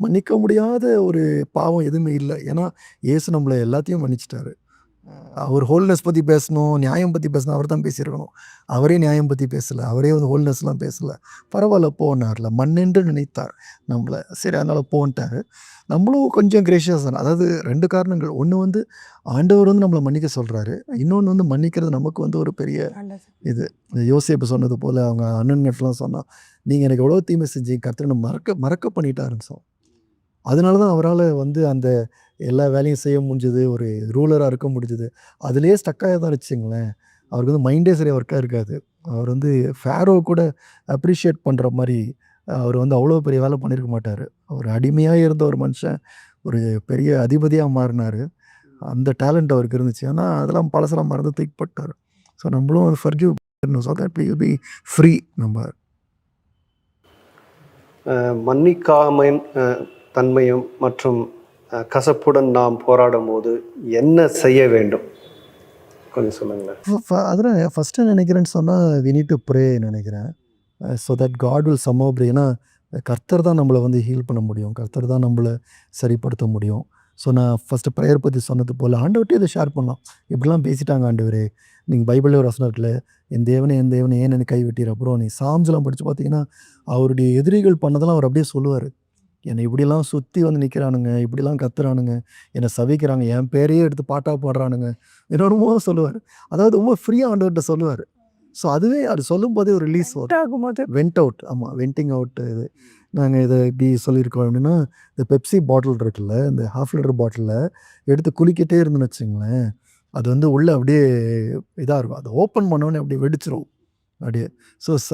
மன்னிக்க முடியாத ஒரு பாவம் எதுவுமே இல்ல. ஏன்னா, இயேசு நம்மள எல்லாத்தையும் மன்னிச்சுட்டாரு. அவர் ஹோல்னஸ் பத்தி பேசணும், நியாயம் பத்தி பேசணும் அவர் தான் பேசியிருக்கணும். அவரே நியாயம் பத்தி பேசல. அவரே வந்து ஹோல்னஸ்லாம் பேசல. பரவால்ல போன்னார்ல. மண்ணென்று நினைத்தார் நம்மள. சரி அதனால போன்ட்டாரு. நம்மளும் கொஞ்சம் கிரேஷியஸ் தான. அதாவது 2 காரணங்கள். ஒண்ணு வந்து ஆண்டவர் வந்து நம்மள மன்னிக்க சொல்றாரு. இன்னொன்னு வந்து மன்னிக்கிறது நமக்கு வந்து ஒரு பெரிய. இது. யோசேப்பு சொன்னது போல அவங்க அண்ணன்கிட்டலாம் சொன்னா, "நீங்க எனக்கு எவ்வளோ தீமை. கர்த்தர் என்ன மறக்க மறக்க பண்ணிட்டாருன்னு" சொ அதனால தான் அவரால் வந்து அந்த எல்லா வேலையும் செய்ய முடிஞ்சது. ஒரு ரூலராக இருக்க முடிஞ்சது. அதுலேயே ஸ்டக் தான் வச்சுங்களேன் அவருக்கு வந்து மைண்டே சரியாக ஒர்க்காக இருக்காது அவர் வந்து ஃபேரோ கூட அப்ரிஷியேட் பண்ணுற மாதிரி அவர் வந்து அவ்வளோ பெரிய வேலை பண்ணியிருக்க மாட்டார் ஒரு அடிமையாக இருந்த ஒரு மனுஷன், ஒரு பெரிய அதிபதியாக மாறினார் அந்த டேலண்ட் அவருக்கு இருந்துச்சு. ஆனால் அதெல்லாம் பழசெல்லாம் மறந்து தூக்கி ஸோ நம்மளும் ஃபர்கிவ் பண்ணணும். So that will be free நம்ம. மன்னிக்காமன் தன்மையும் மற்றும் கசப்புடன் நாம் போராடும் போது என்ன செய்ய வேண்டும்? கொஞ்சம் சொல்லுங்களேன். அதில் ஃபஸ்ட்டு நினைக்கிறேன்னு சொன்னால் வி நீட் டு ப்ரே நினைக்கிறேன். So that God will somehow pray ஏன்னா, கர்த்தர் தான் நம்மளை வந்து ஹீல் பண்ண முடியும். கர்த்தர் தான் நம்மளை சரிப்படுத்த முடியும். ஸோ நான் ஃபஸ்ட்டு ப்ரேயர் பற்றி சொன்னது போல் ஆண்டவர்கிட்ட இதை ஷேர் பண்ணலாம். இப்படிலாம் பேசிட்டாங்க ஆண்டவரே. நீங்கள் பைபிளில் ஒரு வசனம் இருக்குல்ல, "என் தேவனே என் தேவனே ஏன் என்னை கைவிட்டீர்?" அப்புறம் நீ சாம்ஸ்லாம் படித்து பார்த்தீங்கன்னா, அவருடைய எதிரிகள் பண்ணதெல்லாம் அவர் அப்படியே சொல்லுவார் "என்னை இப்படிலாம் சுத்தி வந்து நிக்கிறானுங்க. இப்படிலாம் கத்துறானுங்க. என்ன சபிக்கிறாங்க. என் பேரையே எடுத்து பாட்டா பாடுறானுங்க." என்னென்னமோ சொல்லுவாரு. அதாவது ரொம்ப ஃப்ரீயா ஆண்டவர்ட்ட சொல்லுவாரு. ஸோ அதுவே அது சொல்லும்போதே ஒரு ரிலீஸ். ஆகும்போது வென்ட் அவுட். ஆமா. வென்டிங் அவுட் இது. நாங்க இத எப்படி சொல்லியிருக்கோம் அப்படின்னா, இந்த பெப்சி பாட்டில் இருக்குல்ல, இந்த 1/2 லிட்டர் பாட்டில்ல எடுத்து குலுக்கிட்டே இருந்தோம்னு வச்சுக்கங்களேன், அது வந்து உள்ள அப்படியே இதா இருக்கும். அத ஓப்பன் பண்ணோனே அப்படியே வெடிச்சிரும். அப்படியே. ஸோ ச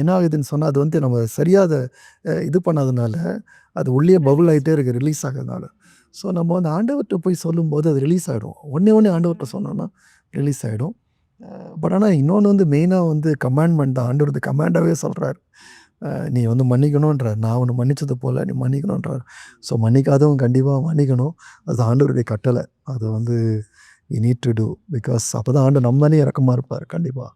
என்ன ஆகுதுன்னு சொன்னா, அது வந்து நம்ம சரியா அத இது பண்ணாதனால, அது உள்ளேயே பபுள் ஆயிட்டே இருக்கு ரிலீஸ் ஆகாதனால. ஸோ நம்ம வந்து ஆண்டவர்ட்ட போய் சொல்லும்போது அது ரிலீஸ் ஆயிடும். ஒண்ணே ஒண்ணே ஆண்டவர்ட்ட சொன்னோம்னா ரிலீஸ் ஆயிடும். அ பட் ஆனா இன்னொன்னு வந்து மெயினா வந்து கமாண்ட்மெண்ட் தான். ஆண்டவர் இது கமாண்டாவே சொல்றாரு. அ நீ வந்து மன்னிக்கணுன்றார். நான் உன்ன மன்னிச்சது போல நீ மன்னிக்கணுன்றார். ஸோ மன்னிக்காதவங்க கண்டிப்பா மன்னிக்கணும். அது ஆண்டவருடைய கட்டளை. அது வந்து we need to do. Because அப்பதான் ஆண்டவர் நம்ம மேலயும் இரக்கமா இருப்பார். கண்டிப்பா.